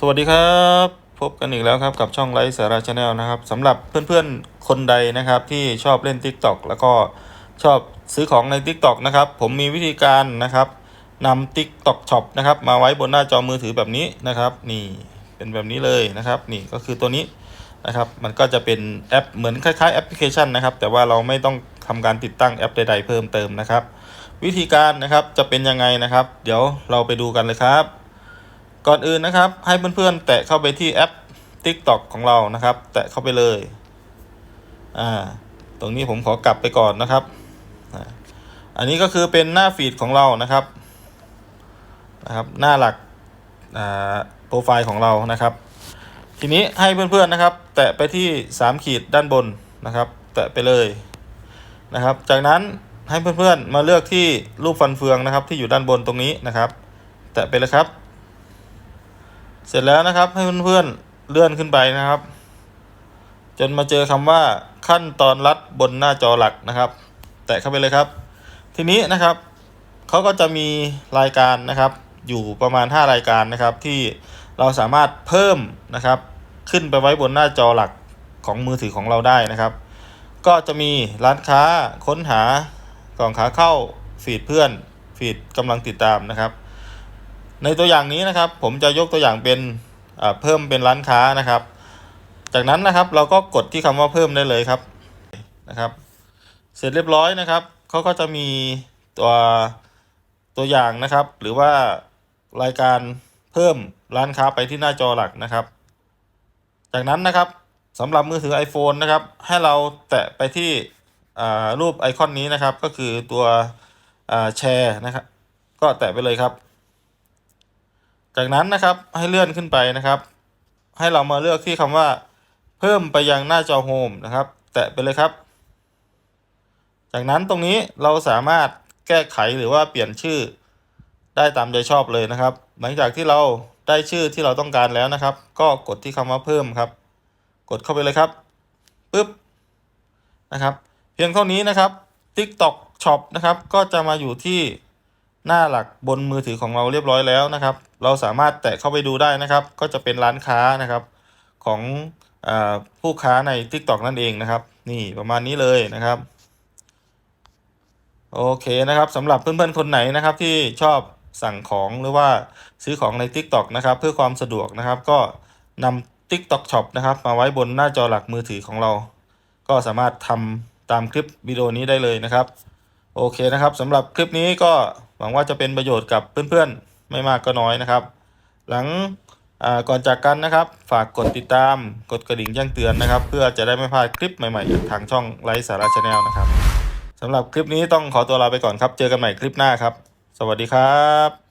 สวัสดีครับ พบกันอีกแล้วครับกับช่องไลฟ์สาระชาแนลนะครับสำหรับเพื่อนๆคนใดนะครับที่ชอบเล่น TikTok แล้วก็ชอบซื้อของใน TikTok นะครับผมมีวิธีการนะครับนำ TikTok Shop นะครับมาไว้บนหน้าจอมือถือแบบนี้นะครับ นี่เป็นแบบนี้เลยนะครับนี่ก็คือตัวนี้นะครับมันก็จะเป็นแอปเหมือนคล้ายๆแอปพลิเคชันนะครับแต่ว่าเราไม่ต้องทำการติดตั้งแอปใดๆเพิ่มเติมนะครับ วิธีการนะครับจะเป็นยังไงนะครับ เดี๋ยวเราไปดูกันเลยครับ ก่อนอื่นนะครับ ให้เพื่อนๆ แตะเข้าไปที่แอป TikTok ของเรานะครับ แตะเข้าไปเลย อ่า ตรงนี้ผมขอกลับไปก่อนนะครับ อันนี้ก็คือเป็นหน้าฟีดของเรานะครับ นะครับ หน้าหลัก อ่า โปรไฟล์ของเรานะครับ ทีนี้ให้เพื่อนๆนะครับ แตะไปที่3ขีดด้านบนนะครับ แตะไปเลยนะครับ จากนั้นให้เพื่อนๆ มาเลือกที่รูปฟันเฟืองนะครับ ที่อยู่ด้านบนตรงนี้นะครับ แตะไปเลยครับ เสร็จแล้วนะครับ ให้เพื่อนๆเลื่อนขึ้นไปนะครับ จนมาเจอคำว่าขั้นตอนรัดบนหน้าจอหลักนะครับ แตะเข้าไปเลยครับ ทีนี้นะครับเขาก็จะมีรายการนะครับ อยู่ประมาณ 5 รายการนะครับ ที่เราสามารถเพิ่มนะครับ ขึ้นไปไว้บนหน้าจอหลักของมือถือของเราได้นะครับ ก็จะมีร้านค้าค้นหากล่องขาเข้า ฟีดเพื่อน ฟีดกำลังติดตามนะครับ ในตัวอย่างนี้นะครับ ผมจะยกตัวอย่างเป็นเพิ่มเป็นร้านค้านะครับ จากนั้นนะครับเราก็กดที่คำว่าเพิ่มได้เลยครับนะครับ เสร็จเรียบร้อยนะครับเขาก็จะมีตัวตัวอย่างนะครับ หรือว่ารายการเพิ่มร้านค้าไปที่หน้าจอหลักนะครับ จากนั้นนะครับสำหรับมือถือ iPhone นะครับ ให้เราแตะไปที่รูปไอคอนนี้นะครับ ก็คือตัวแชร์นะครับ ก็แตะไปเลยครับ จากนั้นนะครับให้เลื่อนขึ้นไปนะครับ ให้เรามาเลือกที่คำว่า เพิ่มไปยังหน้าจอโฮมนะครับ แตะไปเลยครับ จากนั้นตรงนี้เราสามารถแก้ไขหรือว่าเปลี่ยนชื่อได้ตามใจชอบเลยนะครับ หลังจากที่เราได้ชื่อที่เราต้องการแล้วนะครับ ก็กดที่คำว่าเพิ่มครับ กดเข้าไปเลยครับปึ๊บนะครับ เพียงเท่านี้นะครับ TikTok Shop นะครับ ก็จะมาอยู่ที่ หน้าหลักบนมือถือของเราเรียบร้อยแล้วนะครับ เราสามารถแตะเข้าไปดูได้นะครับ ก็จะเป็นร้านค้านะครับของอผู้ค้าใน TikTok นั่นเองนะครับ นี่ประมาณนี้เลยนะครับโอเคนะครับสำหรับเพื่อนๆคนไหนนะครับที่ชอบสั่งของหรือว่าซื้อของใน TikTok นะครับ เพื่อความสะดวกนะครับ ก็นำ TikTok Shop นะครับ มาไว้บนหน้าจอหลักมือถือของเรา ก็สามารถทำตามคลิปวิดีโอนี้ได้เลยนะครับ โอเคนะครับสำหรับคลิปนี้ก็ หวังว่าจะเป็นประโยชน์กับเพื่อนๆ ไม่มากก็น้อยนะครับ หลังก่อนจากกันนะครับ ฝากกดติดตามกดกระดิ่งแจ้งเตือนนะครับ เพื่อจะได้ไม่พลาดคลิปใหม่ๆจากทางช่องไลฟ์สาระชาแนลนะครับสำหรับคลิปนี้ต้องขอตัวลาไปก่อนครับ เจอกันใหม่คลิปหน้าครับ สวัสดีครับ